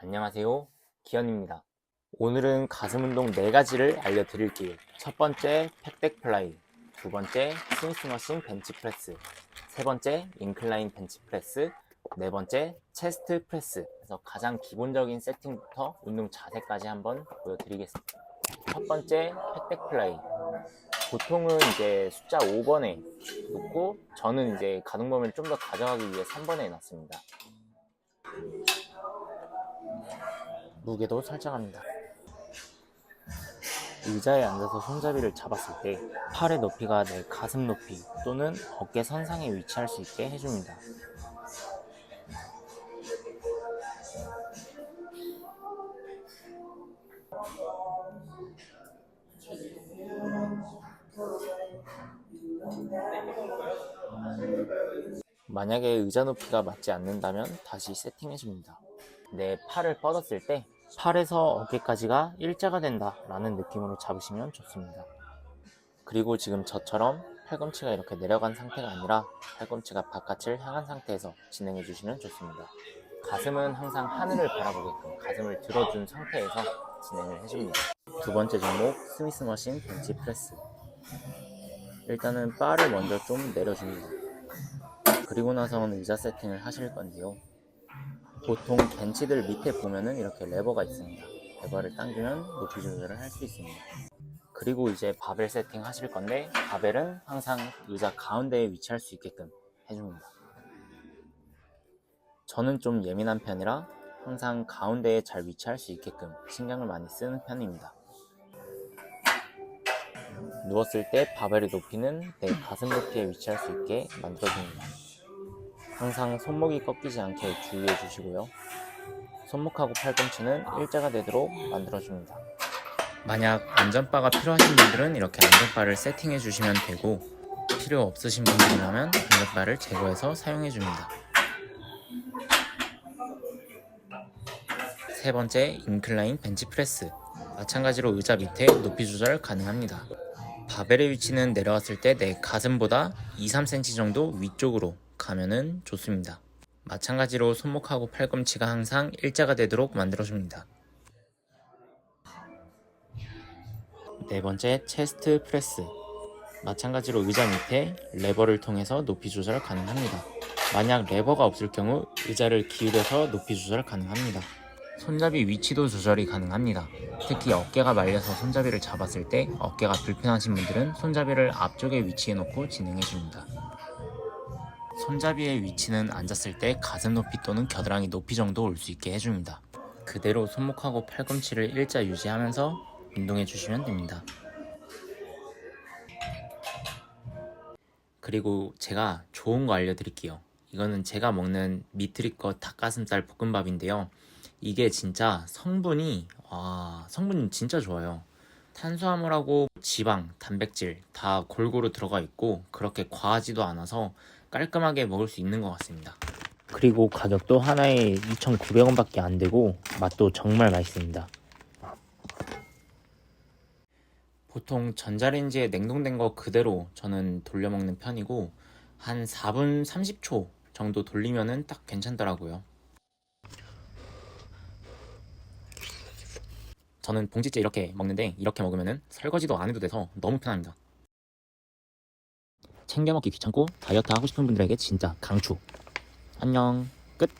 안녕하세요. 기현입니다. 오늘은 가슴 운동 4가지를 알려드릴게요. 첫 번째, 팩덱 플라이. 두 번째, 스미스 머신 벤치 프레스. 세 번째, 인클라인 벤치 프레스. 네 번째, 체스트 프레스. 그래서 가장 기본적인 세팅부터 운동 자세까지 한번 보여드리겠습니다. 첫 번째, 팩덱 플라이. 보통은 이제 숫자 5번에 놓고 저는 이제 가동 범위를 좀 더 가져가기 위해 3번에 놨습니다. 무게도 설정합니다. 의자에 앉아서 손잡이를 잡았을 때 팔의 높이가 내 가슴 높이 또는 어깨 선상에 위치할 수 있게 해줍니다. 만약에 의자 높이가 맞지 않는다면 다시 세팅해 줍니다. 내 팔을 뻗었을 때 팔에서 어깨까지가 일자가 된다 라는 느낌으로 잡으시면 좋습니다. 그리고 지금 저처럼 팔꿈치가 이렇게 내려간 상태가 아니라 팔꿈치가 바깥을 향한 상태에서 진행해 주시면 좋습니다. 가슴은 항상 하늘을 바라보게끔 가슴을 들어준 상태에서 진행을 해줍니다. 두 번째 종목 스미스 머신 벤치 프레스. 일단은 바를 먼저 좀 내려줍니다. 그리고 나서는 의자 세팅을 하실 건데요. 보통 벤치들 밑에 보면은 이렇게 레버가 있습니다. 레버를 당기면 높이 조절을 할 수 있습니다. 그리고 이제 바벨 세팅 하실 건데 바벨은 항상 의자 가운데에 위치할 수 있게끔 해줍니다. 저는 좀 예민한 편이라 항상 가운데에 잘 위치할 수 있게끔 신경을 많이 쓰는 편입니다. 누웠을 때 바벨의 높이는 내 가슴 높이에 위치할 수 있게 만들어줍니다. 항상 손목이 꺾이지 않게 주의해 주시고요. 손목하고 팔꿈치는 일자가 되도록 만들어줍니다. 만약 안전바가 필요하신 분들은 이렇게 안전바를 세팅해 주시면 되고 필요 없으신 분들이라면 안전바를 제거해서 사용해 줍니다. 세 번째, 인클라인 벤치 프레스. 마찬가지로 의자 밑에 높이 조절 가능합니다. 바벨의 위치는 내려왔을 때 내 가슴보다 2, 3cm 정도 위쪽으로 가면은 좋습니다. 마찬가지로 손목하고 팔꿈치가 항상 일자가 되도록 만들어줍니다. 네 번째, 체스트 프레스. 마찬가지로 의자 밑에 레버를 통해서 높이 조절 가능합니다. 만약 레버가 없을 경우 의자를 기울여서 높이 조절 가능합니다. 손잡이 위치도 조절이 가능합니다. 특히 어깨가 말려서 손잡이를 잡았을 때 어깨가 불편하신 분들은 손잡이를 앞쪽에 위치해 놓고 진행해 줍니다. 손잡이의 위치는 앉았을 때 가슴 높이 또는 겨드랑이 높이 정도 올 수 있게 해줍니다. 그대로 손목하고 팔꿈치를 일자 유지하면서 운동해 주시면 됩니다. 그리고 제가 좋은 거 알려드릴게요. 이거는 제가 먹는 미트리껏 닭가슴살 볶음밥인데요. 이게 진짜 성분이 와 성분이 진짜 좋아요. 탄수화물하고 지방, 단백질 다 골고루 들어가 있고 그렇게 과하지도 않아서 깔끔하게 먹을 수 있는 것 같습니다. 그리고 가격도 하나에 2,900원밖에 안 되고 맛도 정말 맛있습니다. 보통 전자레인지에 냉동된 거 그대로 저는 돌려 먹는 편이고 한 4분 30초 정도 돌리면은 딱 괜찮더라고요. 저는 봉지째 이렇게 먹는데 이렇게 먹으면은 설거지도 안 해도 돼서 너무 편합니다. 챙겨 먹기 귀찮고 다이어트 하고 싶은 분들에게 진짜 강추. 안녕. 끝.